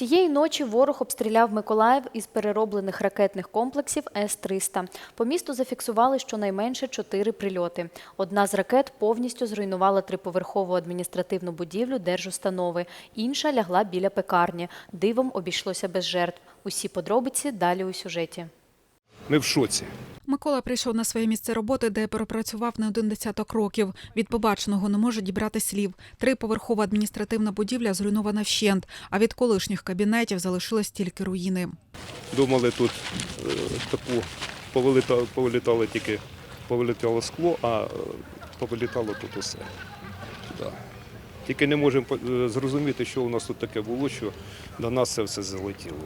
Цієї ночі ворог обстріляв Миколаїв із перероблених ракетних комплексів С-300. По місту зафіксували щонайменше чотири прильоти. Одна з ракет повністю зруйнувала триповерхову адміністративну будівлю держустанови. Інша лягла біля пекарні. Дивом обійшлося без жертв. Усі подробиці далі у сюжеті. Ми в шоці. Микола прийшов на своє місце роботи, де пропрацював не один десяток років. Від побаченого не може дібрати слів. Триповерхова адміністративна будівля зруйнована вщент, а від колишніх кабінетів залишились тільки руїни. Думали тут е, таку повилітало, повилітало тільки повилітало скло, а е, повилітало тут усе. Тільки не можемо е, зрозуміти, що у нас тут таке було, що до нас це все залетіло.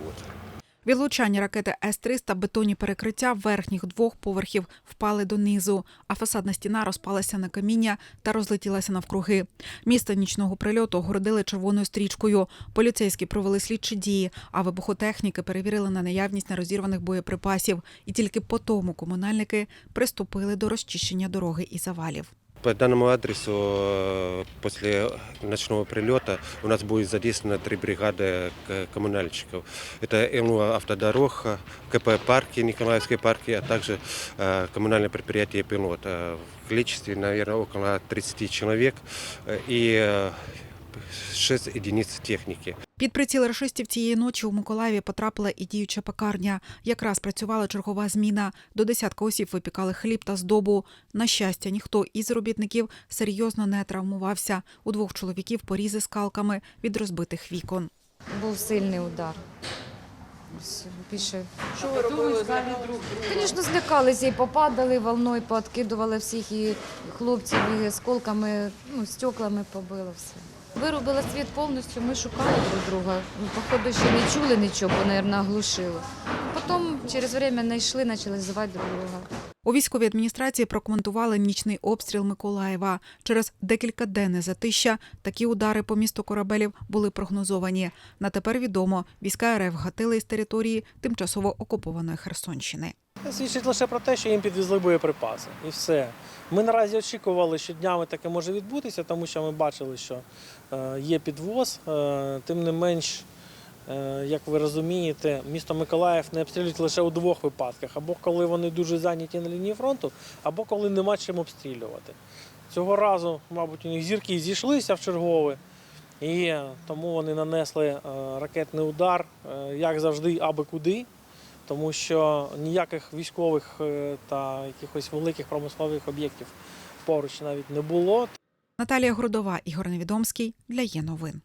Від ракети С-300 бетонні перекриття верхніх двох поверхів впали донизу, а фасадна стіна розпалася на каміння та розлетілася навкруги. Місто нічного прильоту огородили червоною стрічкою. Поліцейські провели слідчі дії, а вибухотехніки перевірили на наявність нерозірваних боєприпасів. І тільки по тому комунальники приступили до розчищення дороги і завалів. По данному адресу э, после ночного прилета у нас будет задействовано три бригады к- коммунальщиков. Это МУ «Автодорог», КП «Парки», Николаевские парки, а также э, коммунальное предприятие «Пилот». Э, В количестве, наверное, около 30 человек э, и э, 6 единиц техники. Під приціл рашистів цієї ночі у Миколаєві потрапила і діюча пекарня. Якраз працювала чергова зміна. До десятка осіб випікали хліб та здобу. На щастя, ніхто із робітників серйозно не травмувався. У двох чоловіків порізи скалками від розбитих вікон. Був сильний удар. Більше. Що ви робили Звісно, злякалися і попадали волною, пооткидували всіх і хлопців, і осколками, ну, стеклами побило все. Вирубила світ повністю, ми шукали друг друга. Ну, Походу, ще не чули нічого, бо, мабуть, оглушило. Потім через время знайшли, почали звати друг друга. У військовій адміністрації прокоментували нічний обстріл Миколаєва. Через декількаденне затища такі удари по місту корабелів були прогнозовані. На тепер відомо, війська РФ гатили із території тимчасово окупованої Херсонщини. Це свідчить лише про те, що їм підвезли боєприпаси. І все. Ми наразі очікували, що днями таке може відбутися, тому що ми бачили, що е, є підвоз. Е, Тим не менш, е, як ви розумієте, місто Миколаїв не обстрілюють лише у двох випадках: або коли вони дуже зайняті на лінії фронту, або коли нема чим обстрілювати. Цього разу, мабуть, у них зірки зійшлися в чергове. І тому вони нанесли ракетний удар, як завжди, аби куди тому що ніяких військових е, та якихось великих промислових об'єктів поруч навіть не було. Наталія Грудова, Ігор Невідомський для є новин.